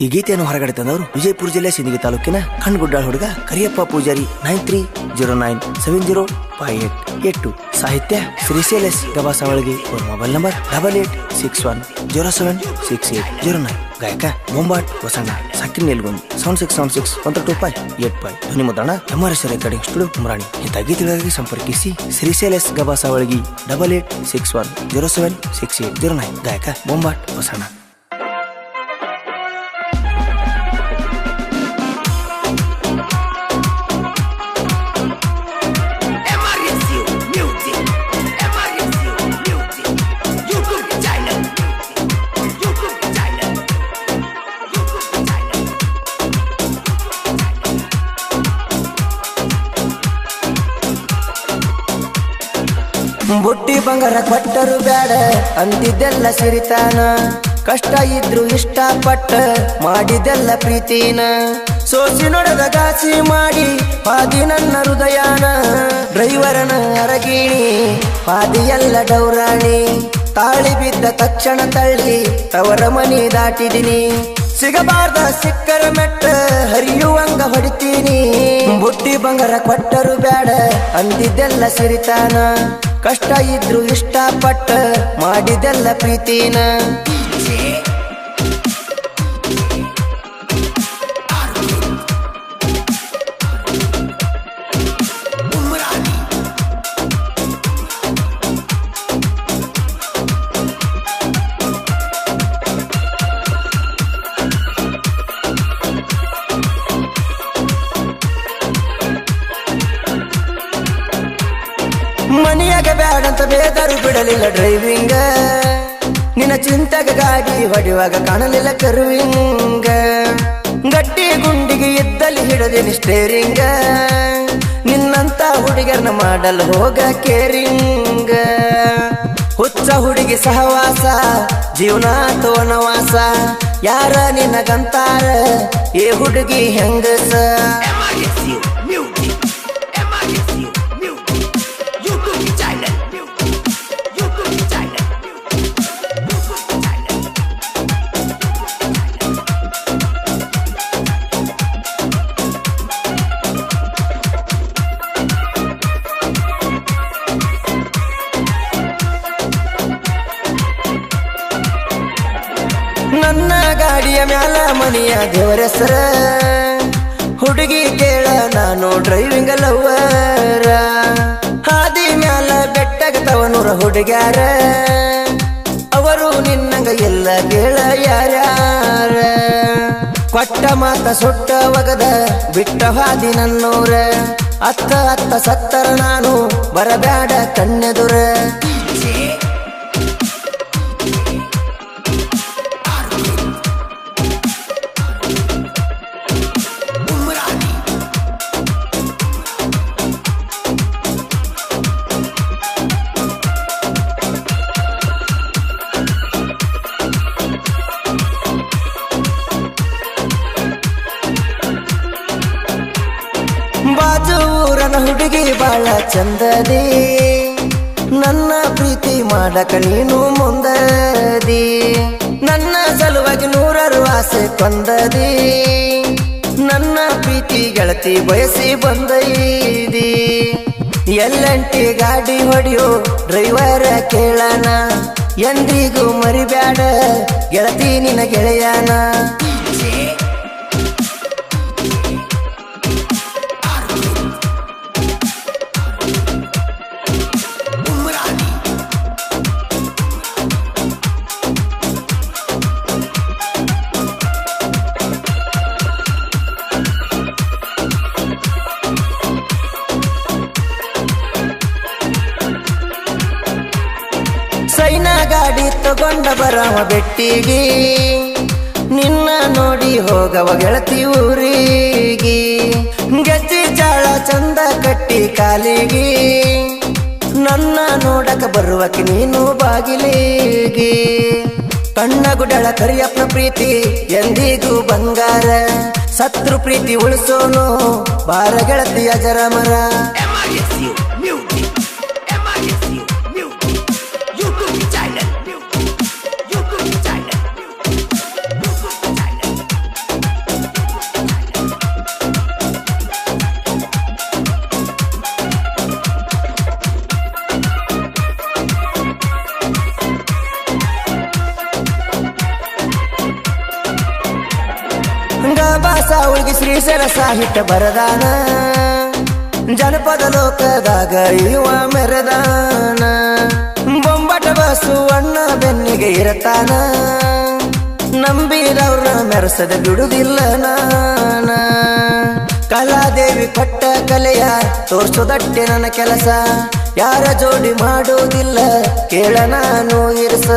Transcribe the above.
ಈ ಗೀತೆಯನ್ನು ಹೊರಗಡೆ ತಂದವರು ವಿಜಯಪುರ ಜಿಲ್ಲೆ ಸಿಂದಗಿ ತಾಲೂಕಿನ ಕಣ್ಗುಡ್ಡಾಳ್ ಹುಡುಗ Kariyappa Pujari nine three zero nine seven zero five eight eight two ಸಾಹಿತ್ಯ ಶ್ರೀಶೈಲ್ ಎಸ್ ಗಬಾಸವಳಗಿ ಅವ್ರ mobile number double eight six one zero seven six eight zero nine ಗಾಯಕ ಬೊಂಬಾಟ್ ಹೊಸಣ್ಣ ಸಕಿನ್ Nilgund seven six seven six one two five eight five ಧ್ವನಿ ಮುದ್ರಣ M R S recording studio Kumarani ಇಂಥ ಗೀತೆಗಳಿಗೆ ಸಂಪರ್ಕಿಸಿ Srishail S Gabasavalagi double eight six one zero seven six eight zero nine ಗಾಯಕ ಬೊಂಬಾಟ್ ಹೊಸಣ್ಣ ಬುಟ್ಟಿ ಬಂಗಾರ ಕೊಟ್ಟರು ಬೇಡ ಅಂದಿದ್ದೆಲ್ಲ ಸಿರಿತಾನ. ಕಷ್ಟ ಇದ್ರು ಇಷ್ಟಪಟ್ಟ ಮಾಡಿದೆಲ್ಲ ಪ್ರೀತಿನ. ಸೋಸಿ ನೋಡದ ಗಾಸಿ ಮಾಡಿ ಪಾದಿ ನನ್ನ ಹೃದಯನ. ಡ್ರೈವರನ ಅರಗಿಣಿ ಪಾದಿಯೆಲ್ಲ ಡೌರಾಣಿ. ತಾಳಿ ಬಿದ್ದ ತಕ್ಷಣ ತಳ್ಳಿ, ತವರ ಮನಿ ದಾಟಿದಿನಿ. ಸಿಗಬಾರ್ದ ಸಿಕ್ಕರ ಮೆಟ್ಟ, ಹರಿಯುವಂಗ ಹೊಡಿತೀನಿ. ಬುಟ್ಟಿ ಬಂಗಾರ ಕೊಟ್ಟರು ಬೇಡ ಅಂದಿದ್ದೆಲ್ಲ ಸಿರಿತಾನ. ಕಷ್ಟ ಇದ್ರು ಇಷ್ಟಪಟ್ಟ ಮಾಡಿದೆಲ್ಲ ಪ್ರೀತಿನ. ಮನೆಯಾಗ ಬ್ಯಾಡಂತ ಬೇದರು ಬಿಡಲಿಲ್ಲ ಡ್ರೈವಿಂಗ ನಿನ್ನ ಚಿಂತೆಗೆ ಗಾಡಿ ಹೊಡೆಯುವಾಗ ಕಾಣಲಿಲ್ಲ ಕರುವಿಂಗ ಗಟ್ಟಿ ಗುಂಡಿಗೆ ಇದ್ದಲ್ಲಿ ಹಿಡದಿನಿ ಸ್ಟೇರಿಂಗ ನಿನ್ನಂತ ಹುಡುಗರನ್ನ ಮಾಡಲು ಹೋಗ ಕೇರಿಂಗ ಹುಚ್ಚ ಹುಡುಗಿ ಸಹವಾಸ, ಜೀವನ ತೋನವಾಸ ಯಾರ ನಿನಗಂತಾರ? ಏ ಹುಡುಗಿ ಹೆಂಗಸ? ಗಾಡಿಯ ಮ್ಯಾಲ ಮನೆಯ ದೇವರ ಹೆಸರ. ಹುಡುಗಿ ಕೇಳ, ನಾನು ಡ್ರೈವಿಂಗ್ ಲವರ ಹಾದಿ ಮ್ಯಾಲ ಬೆಟ್ಟಗತವನೂರ ಹುಡುಗ್ಯಾರ. ಅವರು ನಿನ್ನಂಗ ಎಲ್ಲ ಕೇಳ ಯಾರ್ಯಾರ ಕೊಟ್ಟ ಮಾತ ಸುಟ್ಟ ಒಗದ ಬಿಟ್ಟ ಹಾದಿ ನನ್ನೂರ. ಅತ್ತ ಅತ್ತ ಸತ್ತರ ನಾನು ಬರಬ್ಯಾಡ ಕಣ್ಣೆದುರ. ಬಾಜು ಊರನ ಹುಡುಗಿ ಬಾಳ ಚಂದದಿ. ನನ್ನ ಪ್ರೀತಿ ಮಾಡಕ ನೀನು ಮುಂದದಿ ನನ್ನ ಸಲುವಾಗಿ ನೂರಾರು ಆಸೆ ಕೊಂದದಿ. ನನ್ನ ಪ್ರೀತಿ ಗೆಳತಿ ಬಯಸಿ ಬಂದೈದಿ. ಎಲ್ಲಂಟಿ ಗಾಡಿ ಹೊಡೆಯೋ ಡ್ರೈವರ ಕೇಳನ. ಎಂದಿಗೂ ಮರಿಬ್ಯಾಡ ಗೆಳತಿ ನಿನ ಗೆಳೆಯನ. ತಗೊಂಡ ಬರವ ಬೆಟ್ಟಿಗೆ, ನಿನ್ನ ನೋಡಿ ಹೋಗವ ಗೆಳತಿ ಊರಿಗಿ. ಗೆಜ್ಜಿ ಚಾಳ ಚಂದ ಕಟ್ಟಿ ಕಾಲಿಗಿ, ನನ್ನ ನೋಡಕ ಬರುವಕ್ಕೆ ನೀನು ಬಾಗಿಲಿಗಿ. ಕಣ್ಣ ಗುಡಳ ಕರಿಯಪ್ಪನ ಪ್ರೀತಿ, ಎಂದಿಗೂ ಬಂಗಾರ. ಸತ್ರು ಪ್ರೀತಿ ಉಳಿಸೋನು, ಬಾರ ಗೆಳತಿ ಅಜರ ಸಾವಳಿಗೆ ಶ್ರೀಶರ ಸಾಹಿತ್ಯ ಬರದಾನ. ಜನಪದ ಲೋಕದಾಗ ಇವ ಮೆರದಾನ. ಬೊಂಬಟ ಅಣ್ಣ ಬೆನ್ನಿಗೆ ಇರತಾನ. ನಂಬಿರವ್ರ ಮೆರೆಸದ ಬಿಡುದಿಲ್ಲ ನಾನ. ಕಲಾದೇವಿ ಕಟ್ಟ ಕಲೆಯ ತೋರ್ಸೋದಟ್ಟೆ ನನ್ನ ಕೆಲಸ. ಯಾರ ಜೋಡಿ ಮಾಡೋದಿಲ್ಲ ಕೇಳ ನಾನು ಇರಸ.